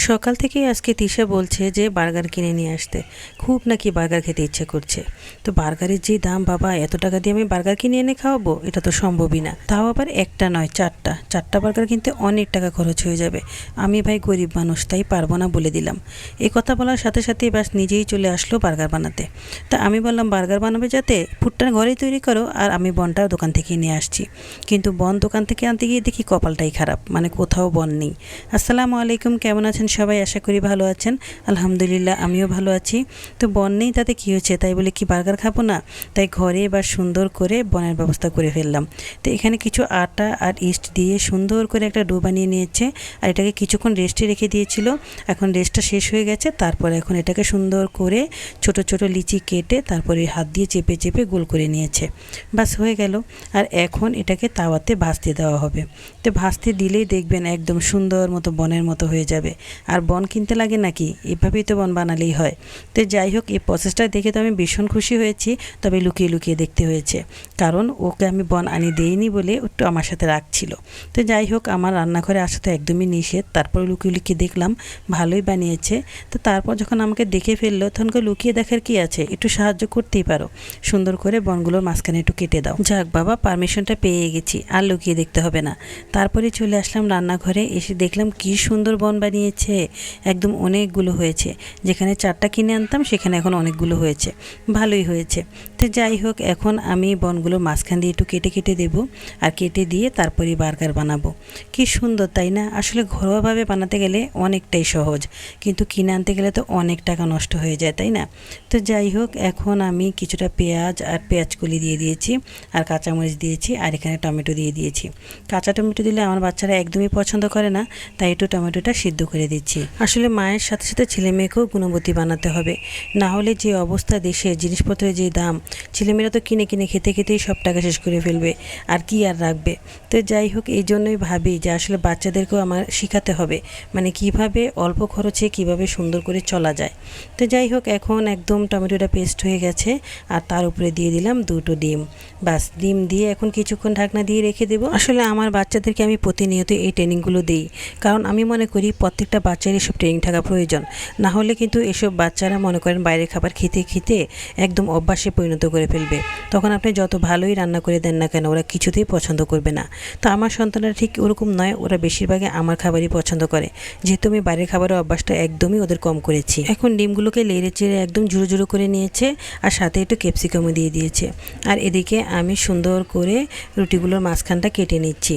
সকাল থেকেই আজকে তিশা বলছে যে বার্গার কিনে নিয়ে আসতে। খুব নাকি বার্গার খেতে ইচ্ছে করছে। তো বার্গারের যে দাম, বাবা, এত টাকা দিয়ে আমি বার্গার কিনে এনে খাওয়াবো? এটা তো সম্ভবই না। তাও আবার একটা নয়, চারটা। চারটা বার্গার কিনতে অনেক টাকা খরচ হয়ে যাবে। আমি ভাই গরিব মানুষ, তাই পারব না বলে দিলাম। এই কথা বলার সাথে সাথেই বাস নিজেই চলে আসলো বার্গার বানাতে। তা আমি বললাম, বার্গার বানাবে যাতে? ফুটটা ঘরেই তৈরি করো আর আমি বনটা দোকান থেকে নিয়ে আসছি। কিন্তু বন দোকান থেকে আনতে গিয়ে দেখি কপালটাই খারাপ মানে কোথাও বন নেই। আসসালামু আলাইকুম, কেমন আছেন সবাই আশা করি ভালো আছেন। আলহামদুলিল্লাহ, আমিও ভালো আছি। তো বন নেই তাতে কী হয়েছে তাই বলে কি বার্গার খাব না? তাই ঘরে এবার সুন্দর করে বনের ব্যবস্থা করে ফেললাম। তো এখানে কিছু আটা আর ইস্ট দিয়ে সুন্দর করে একটা ডো বানিয়ে নিয়েছে। আর এটাকে কিছুক্ষণ রেস্টে রেখে দিয়েছিল। এখন রেস্টটা শেষ হয়ে গেছে। তারপর এখন এটাকে সুন্দর করে ছোট ছোট লিচি কেটে তারপরে হাত দিয়ে চেপে চেপে গোল করে নিয়েছে। বাস হয়ে গেল। আর এখন এটাকে তাওয়াতে ভাজতে দেওয়া হবে। তো ভাজতে দিলেই দেখবেন একদম সুন্দর মতো বনের মতো হয়ে যাবে। আর বন কিনতে লাগে নাকি? এভাবেই তো বন বানালেই হয়। তো যাই হোক, এই প্রসেসটা দেখে তো আমি ভীষণ খুশি হয়েছি, তবে লুকিয়ে লুকিয়ে দেখতে হয়েছে। কারণ ওকে আমি বন আনি দেইনি বলে একটু আমার সাথে রাখছিল তো যাই হোক, আমার রান্নাঘরে আসা তো একদমই নিষেধ। তারপর লুকিয়ে লুকিয়ে দেখলাম, ভালোই বানিয়েছে। তো তারপর যখন আমাকে দেখে ফেলল, তখন লুকিয়ে দেখার কি আছে? একটু সাহায্য করতেই পারো। সুন্দর করে বনগুলোর মাঝখানে একটু কেটে দাও। যাক বাবা পারমিশনটা পেয়ে গেছি, আর লুকিয়ে দেখতে হবে না। তারপরে চলে আসলাম রান্নাঘরে, এসে দেখলাম কি সুন্দর বন বানিয়েছে। একদম অনেকগুলো হয়েছে। যেখানে চারটা কিনে আনতাম, সেখানে এখন অনেকগুলো হয়েছে। ভালোই হয়েছে। তো যাই হোক, এখন আমি বনগুলো মাঝখান দিয়ে একটু কেটে কেটে দেব আর কেটে দিয়ে তারপরে বার্গার বানাবো। কি সুন্দর, তাই না? আসলে ঘরোয়াভাবে বানাতে গেলে অনেকটাই সহজ। কিন্তু কিনে আনতে গেলে তো অনেক টাকা নষ্ট হয়ে যায়, তাই না? তো যাই হোক, এখন আমি কিছুটা পেঁয়াজ আর পেঁয়াজ কলি দিয়ে দিয়েছি আর কাঁচামরিচ দিয়েছি আর এখানে টমেটো দিয়ে দিয়েছি। কাঁচা টমেটো দিলে আমার বাচ্চারা একদমই পছন্দ করে না, তাই একটু টমেটোটা সিদ্ধ করে দিচ্ছি। আসলে মায়ের সাথে সাথে ছেলে মেয়েকেও গুণবতী বানাতে হবে। না হলে যে অবস্থা দেশে, জিনিসপত্রের যে দাম, ছেলেমেয়েরা তো কিনে কিনে খেতে খেতেই সব টাকা শেষ করে ফেলবে। আর কি আর রাখবে? তো যাই হোক, এই জন্যই ভাবি যে আসলে বাচ্চাদেরকেও আমার শেখাতে হবে। মানে কীভাবে অল্প খরচে কীভাবে সুন্দর করে চলা যায়। তো যাই হোক, এখন একদম টমেটোটা পেস্ট হয়ে গেছে আর তার উপরে দিয়ে দিলাম দুটো ডিম। বাস, ডিম দিয়ে এখন কিছুক্ষণ ঢাকনা দিয়ে রেখে দেবো। আসলে আমার বাচ্চাদেরকে আমি প্রতিনিয়ত এই ট্রেনিংগুলো দিই। কারণ আমি মনে করি প্রত্যেকটা বাচ্চার এসব ট্রেনিং থাকা প্রয়োজন। না হলে কিন্তু এসব বাচ্চারা মনে করেন বাইরের খাবার খেতে খেতে একদম অভ্যাসে পরিণত করে ফেলবে। তখন আপনি যত ভালোই রান্না করে দেন না কেন, ওরা কিছুতেই পছন্দ করবে না। তো আমার সন্তানরা ঠিক ওরকম নয়, ওরা বেশিরভাগই আমার খাবারই পছন্দ করে। যেহেতু আমি বাইরের খাবারের অভ্যাসটা একদমই ওদের কম করেছি। এখন ডিমগুলোকে লেড়ে চেড়ে একদম ঝুড়ো ঝুড়ো করে নিয়েছে আর সাথে একটু ক্যাপসিকামও দিয়ে দিয়েছে। আর এদিকে আমি সুন্দর করে রুটিগুলোর মাঝখানটা কেটে নিচ্ছি।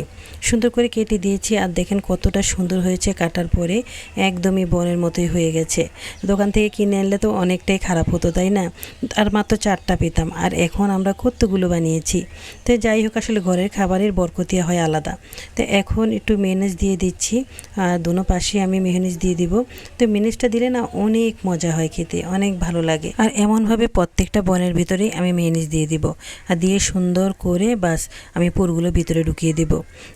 সুন্দর করে কেটে দিয়েছি আর দেখেন কতটা সুন্দর হয়েছে কাটার পরে একদমই বনের মতোই হয়ে গেছে। দোকান থেকে কিনে আনলে তো অনেকটাই খারাপ হতো, তাই না? আর মাত্র চারটা পেতাম, আর এখন আমরা কতগুলো বানিয়েছি। তো যাই হোক, আসলে ঘরের খাবারের বরকতিয়া হয় আলাদা। তো এখন একটু মেনেজ দিয়ে দিচ্ছি, আর দুনো পাশে আমি মেহনিজ দিয়ে দিব। তো মেনেজটা দিলে না অনেক মজা হয় খেতে, অনেক ভালো লাগে। আর এমনভাবে প্রত্যেকটা বনের ভিতরেই আমি মেহনিজ দিয়ে দিব। আর দিয়ে সুন্দর করে বাস আমি পুরগুলো ভিতরে ঢুকিয়ে দিব।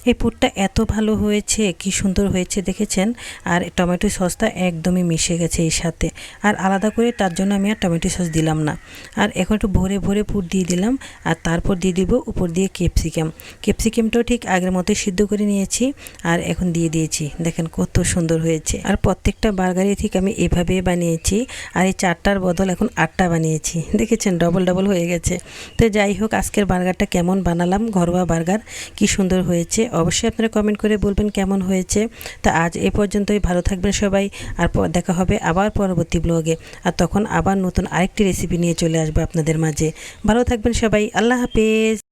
এই পুরটা এত ভালো হয়েছে, কি সুন্দর হয়েছে দেখেছেন? আর টমেটো সসটা একদমই মিশে গেছে এর সাথে। আর আলাদা করে তার জন্য আমি আর টমেটো সস দিলাম না। আর এখন একটু ভরে ভরে পুর দিয়ে দিলাম আর তারপর দিয়ে দিব উপর দিয়ে ক্যাপসিকাম। ক্যাপসিকামটাও ঠিক আগের মতোই সিদ্ধ করে নিয়েছি আর এখন দিয়ে দিয়েছি। দেখেন কত সুন্দর হয়েছে। আর প্রত্যেকটা বার্গারে ঠিক আমি এভাবে বানিয়েছি আর এই চারটার বদল এখন আটটা বানিয়েছি। দেখেছেন? ডবল ডবল হয়ে গেছে। তো যাই হোক, আজকের বার্গারটা কেমন বানালাম, ঘরোয়া বার্গার, কি সুন্দর হয়েছে? অবশ্যই আপনারা কমেন্ট করে বলবেন কেমন হয়েছে। তা আজ এ পর্যন্তই, ভালো থাকবেন সবাই, আর দেখা হবে আবার পরবর্তী ব্লগে আর তখন আবার নতুন আরেকটি রেসিপি নিয়ে চলে আসব আপনাদের মাঝে। ভালো থাকবেন সবাই, আল্লাহ হাফেজ।